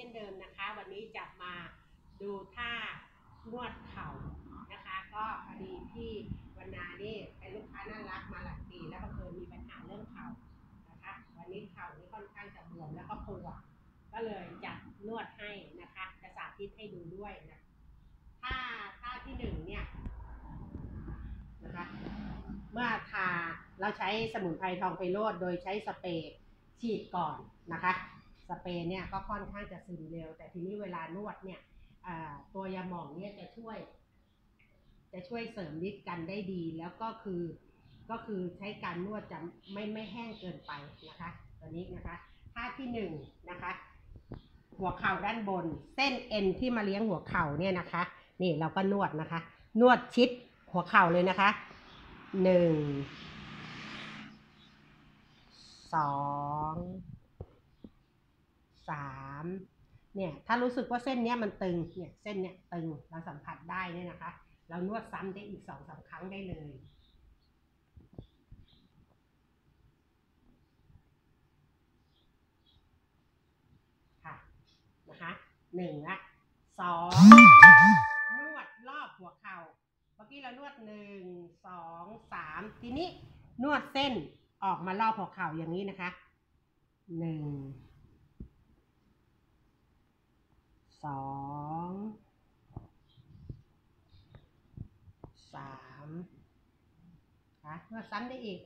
ช่นเดิมนะคะ วันนี้จะมาดูท่านวดเข่านะคะ ก็พอดีพี่วันนานี่เป็นลูกค้าน่ารักมาหลายปีแล้วก็เคยมีปัญหาเรื่องเข่านะคะ วันนี้เข่านี่ค่อนข้างจะบวมแล้วก็ปวดก็เลยจัดนวดให้นะคะจะสาธิตให้ดูด้วยนะท่าท่าที่หนึ่งเนี่ยนะคะเมื่อทาเราใช้สมุนไพรทองไปโรดโดยใช้สเปรย์ฉีดก่อนนะคะ สเปรย์เนี่ยก็ค่อนข้างจะซึมเร็ว แต่ทีนี้เวลานวดเนี่ยตัวยาหม่องเนี่ยจะช่วย จะช่วยเสริมฤทธิ์กันได้ดี แล้วก็คือก็คือใช้การนวดจะไม่ไม่แห้งเกินไปนะคะตัวนี้นะคะท่าที่หนึ่งนะคะ หัวเข่าด้านบน เส้นเอ็นที่มาเลี้ยงหัวเข่าเนี่ยนะคะ นี่เราก็นวดนะคะ นวดชิดหัวเข่าเลยนะคะหนึ่งสอง สามเนี่ยถ้ารู้สึกว่าเส้นเนี้ยมันตึงเนี่ยเส้นเนี้ยตึงเราสัมผัสได้เนี่ยนะคะ เรานวดซ้ำได้อีกสองสามครั้งได้เลยค่ะนะคะหนึ่งละสองนวดรอบหัวเข่าเมื่อกี้เรานวดหนึ่งสองสามทีนี้นวดเส้นออกมารอบหัวเข่าอย่างนี้นะคะหนึ่ง สองสามค่ะนวดซ้ำได้อีก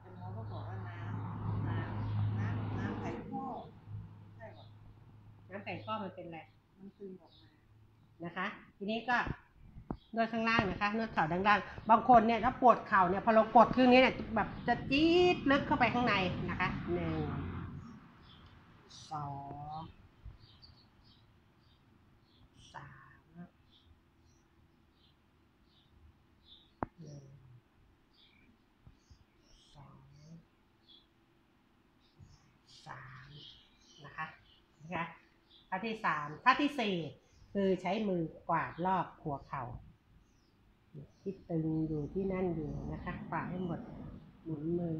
แต่หมอก็บอกว่าน้ำน้ำน้ำน้ำไข่ข้อใช่ป่ะน้ำไก่ก้อมันเป็นอะไร มันซึมออกมา นะคะ ทีนี้ก็ นวดข้างล่างนะคะนวดเข่าด้านล่างบางคนเนี่ยถ้าปวดเข่าเนี่ยพอเรากดครึ่งนี้เนี่ยแบบจะจี๊ดลึกเข้าไปข้างในนะคะหนึ่งสองสามหนึ่งสองสามนะคะนะคะท่าที่สามท่าที่สี่คือใช้มือกวาดรอบหัวเข่า ที่ตึงอยู่ที่นั่นอยู่นะคะกวาดให้หมดหมุนมือ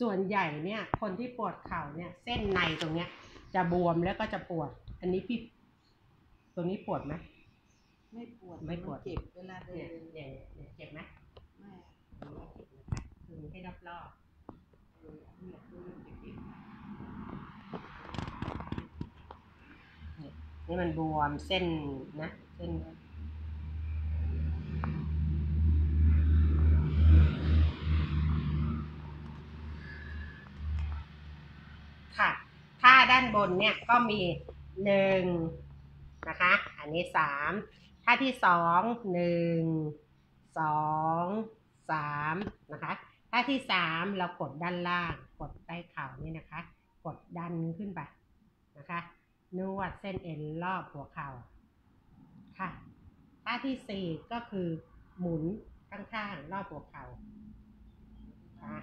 ส่วนใหญ่เนี่ยคนที่ปวดเข่าเนี่ยเส้นในตรงเนี้ย จะบวมแล้วก็จะปวด อันนี้พี่ตรงนี้ปวดไหมไม่ปวดไม่ปวดนเจ็บเวลาเดิเนี่ยนเนี่ยเนี่ยเจ็บไหมไม่อันนี้ไม่เจ็บนะคะคือให้รอบรอบเออเนี่ยคือมันเจ็บๆนี่มันบวมเส้นนะเส้น ค่ะท่าด้าน บนเนี่ยก็มีหนึ่งนะคะ อันนี้สามท่าที่สองหนึ่งสองสามนะคะท่าที่สามเรากดด้านล่าง กดใต้เข่านี่นะคะ กดดันขึ้นไปนะคะ นวดเส้นเอ็นรอบหัวเข่าค่ะท่าที่สี่ก็คือหมุนข้างๆรอบหัวเข่าค่ะ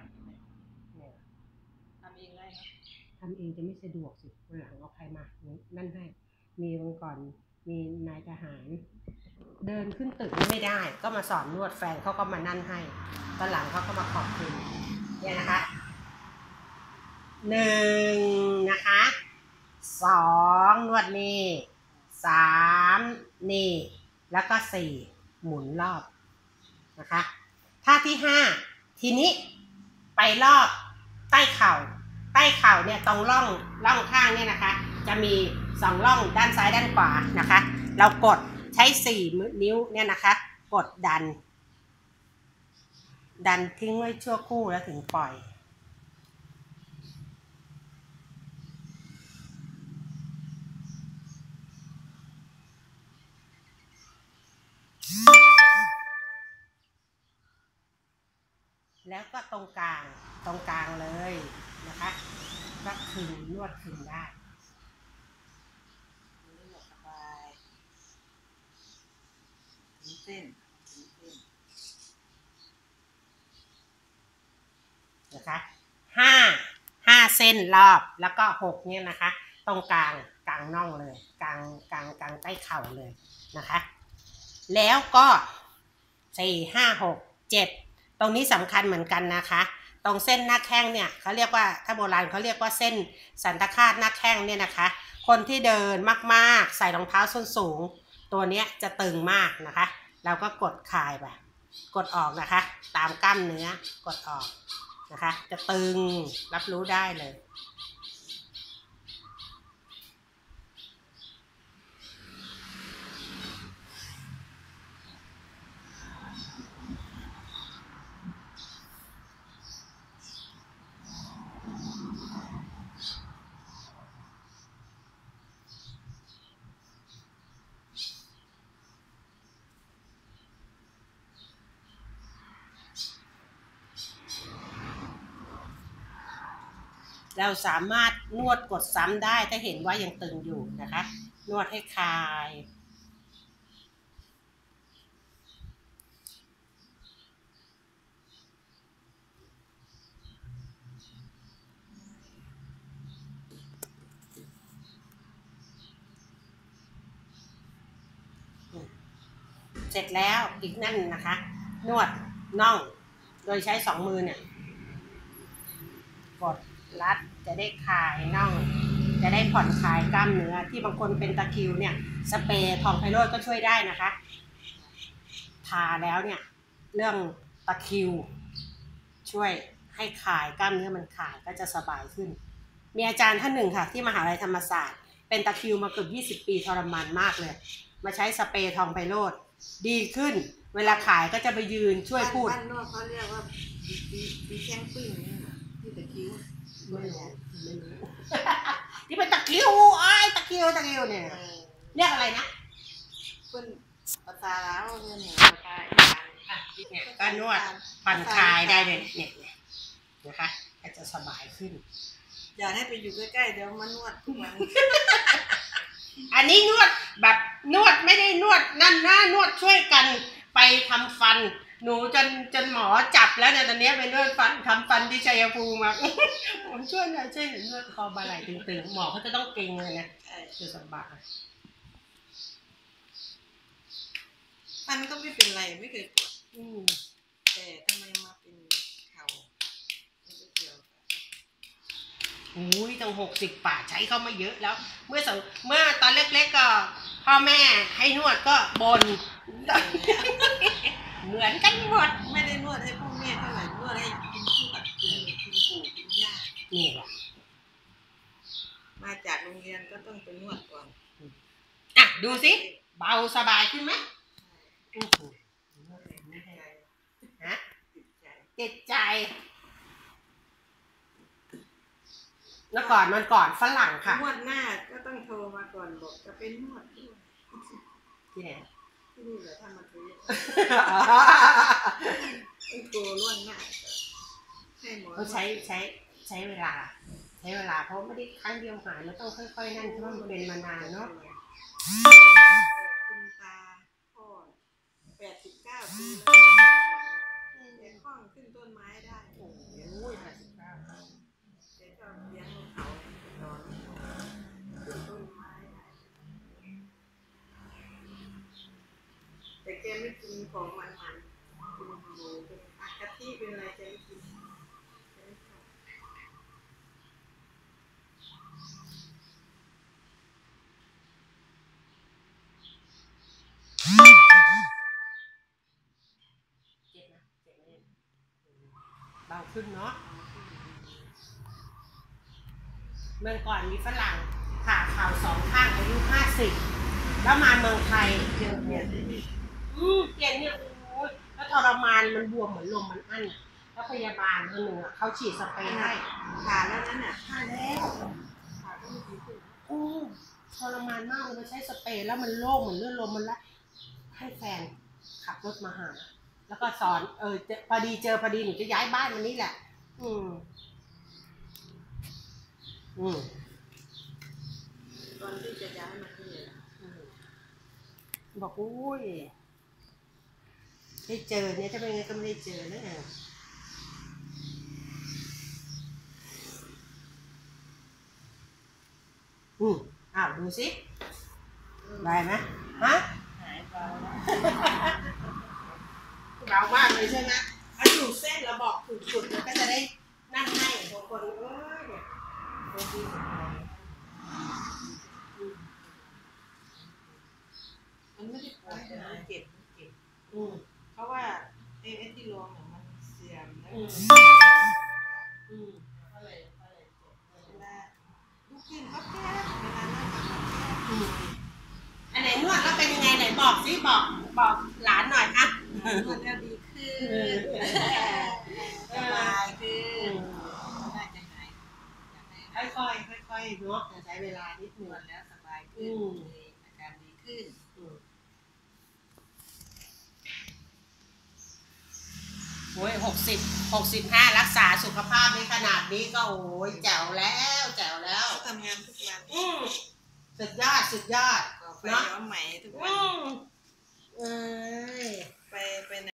ทำเองได้นะ ทำเองจะไม่สะดวกสิวันหลังเอาใครมา นั่นให้ มีวันก่อนมีนายทหาร เดินขึ้นตึกไม่ได้ ก็มาสอนนวดแฟนเขาก็มานั่นให้ตอนหลังเขาก็มาขอบคุณเนี่ยนะคะหนึ่งนะคะสองนวดนี่สามนี่ แล้วก็สี่หมุนรอบนะคะท่าที่ห้าทีนี้ไปรอบใต้เข่า ใต้เข่าเนี่ยตรงร่องร่องข้างเนี่ยนะคะ จะมีสองร่องด้านซ้ายด้านขวานะคะ เรากดใช้สี่นิ้วเนี่ยนะคะ กดดัน ดันทิ้งไว้ชั่วคู่แล้วถึงปล่อย แล้วก็ตรงกลางตรงกลางเลยนะคะก็คึงนวดคึงได้มันไม่หมดสบายถึงเส้นถึงเส้นนะคะห้าห้าเส้นรอบแล้วก็หกเนี่ยนะคะ ตรงกลางกลางน่องเลย กลางกลางกลางใต้เข่าเลยนะคะ แล้วก็สี่ห้าหกเจ็ด ตรงนี้สำคัญเหมือนกันนะคะ ตรงเส้นหน้าแข้งเนี่ยเขาเรียกว่าถ้าโบราณเขาเรียกว่าเส้นสันตคาตหน้าแข้งเนี่ยนะคะ คนที่เดินมากๆ ใส่รองเท้าส้นสูง ตัวเนี้ยจะตึงมากนะคะ เราก็กดคลายไปกดออกนะคะ ตามกล้ามเนื้อกดออกนะคะ จะตึงรับรู้ได้เลย เราสามารถนวดกดซ้ำได้ถ้าเห็นว่ายังตึงอยู่นะคะ นวดให้คลาย เสร็จแล้วอีกนั่นนะคะ นวดน่อง โดยใช้สองมือเนี่ย กดรัด จะได้คลายน่อง จะได้ผ่อนคลายกล้ามเนื้อที่บางคนเป็นตะคริวเนี่ยสเปรย์ทองไพโรดก็ช่วยได้นะคะทาแล้วเนี่ยเรื่องตะคริว ช่วยให้คลายกล้ามเนื้อมันคลายก็จะสบายขึ้น มีอาจารย์ท่านหนึ่งค่ะ ที่มหาลัยธรรมศาสตร์ เป็นตะคริวมาเกือบ20 ปีทรมานมากเลย มาใช้สเปรย์ทองไพโรดดีขึ้น เวลาขายก็จะไปยืนช่วยพูดบ้านนอกเขาเรียกว่าปีแข้งปิ้งนี่นะที่ตะคิว ไม่รู้ไม่รู้ที่เป็นตะคริวไอ้ายตะคริวตะคริวเนี่ยเออเรียกอะไรนะเพิ่นภาษาลาวเพิ่นเนี่ยภาษาอีสานเนี่ยก็นวดผ่อนคลายได้เลยเนี่ยเนี่ยนะคะก็จะสบายขึ้น อยากให้ไปอยู่ใกล้ๆเดี๋ยวมานวดทุกวันอันนี้นวดแบบนวดไม่ได้นวดนั่นนะนวดช่วยกันไปทำฟัน หนูจนจนหมอจับแล้วเนี่ยตอนเนี้ยไปนวดฟันทำฟันที่ชัยภูมิมาผมช่วยหน่อยช่วยหน่อยนวดคอบาไหล่ตึงๆหมอเขาจะต้องเกร็งเลยนะเออจะสบายฟันก็ไม่เป็นไรไม่เคยปวดอืมแต่ทำไมมาเป็นเข่ามันก็เกี่ยวกับอุ้ยตั้งหกสิบป่าทใช้เข้ามาเยอะแล้ว เมื่อสองเมื่อตอนเล็กๆก็พ่อแม่ให้นวดก็บน เหมือนกันหมดไม่ได้นวดให้พ่อแม่เท่าไหร่นวดให้กินคู่กับกินกินปู่กินย่านี่แหละมาจากโรงเรียนก็ต้องไปนวดก่อนอะดูสิเบาสบายขึ้นไหมอื้อหือติดใจฮะติดใจติดใจแล้วก่อนมันก่อนฝรั่งค่ะนวดหน้าก็ต้องโทรมาก่อนบอกจะเป็นนวดด้วยที่ไหน ที่นี่เหรอถ้ามาซื้อต้องโทรล่วงหน้าก่อนให้หมอเขาใช้ใช้ใช้เวลา ใช้เวลาเพราะไม่ได้ครั้งเดียวหายมันต้องค่อยๆนั่นเพราะมันเป็นมานานเนาะคุณตาพ่อแปดสิบเก้าปีแล้วแต่คล่องขึ้นต้นไม้ได้ โอ้ยแปดสิบเก้า แกชอบเลี้ยงเขานอนขึ้นต้นไม้ได้แต่แกไม่กิน ของมันมันๆกินเป็นอะกะทิเป็นอะไรแกไม่กินแกไม่ชอบเบาขึ้นเนาะเมื่อก่อนมีฝรั่งผ่าข่าสองข้างอายุห้าสิบแล้วมาเมืองไทยเจอเนี่ย อืมเปลี่ยนเนี่ยโอ้ยแล้วทรมานมันบวมเหมือนลมมันอั้นอะแล้วพยาบาลคนหนึ่งอะเขาฉีดสเปรย์ให้ผ่านแล้วนั่นน่ะผ่าแล้วผ่านก็ไม่ดีขึ้นโอ้ทรมานมากเลยมันใช้สเปรย์แล้วมันโล่งเหมือนเลือดลมมันละให้แฟนขับรถมาหา แล้วก็สอน เออเจอพอดีเจอพอดีหนูจะย้ายบ้านวันนี้แหละ อืม อืม ตอนที่จะย้ายมาที่นี่อืมบอกอุ้ย ได้เจอเนี่ยถ้าไม่งั้นก็ไม่ได้เจอแล้วนะอืมอ้าวดูสิได้ไหมฮะหายเบาเบามากเลยใช่ไหมอันถูกเส้นเราบอกถูกจุดมันก็จะได้นั่นให้บางคนเออเนี่ยบางทีมันไม่ได้ปวดแต่มันเจ็บ อันไหนนวดก็เป็นยังไงไหนบอกซิบอกบอกหลานหน่อยอะนวดแล้วดีขึ้นสบายขึ้นได้จะหายค่อยค่อยๆเนาะแต่ใช้เวลานิดนึ่งแล้วสบายขึ้นอาการดีขึ้น โอ้ยหกสิบหกสิบห้ารักษาสุขภาพในขนาดนี้ก็โอ้ยแจ๋วแล้วแจ๋วแล้วทำงานทุกวันอืมสุดยอดสุดยอดก็ไปย้อมไหมทุกวันอืมเอ้ย ไปไปไหน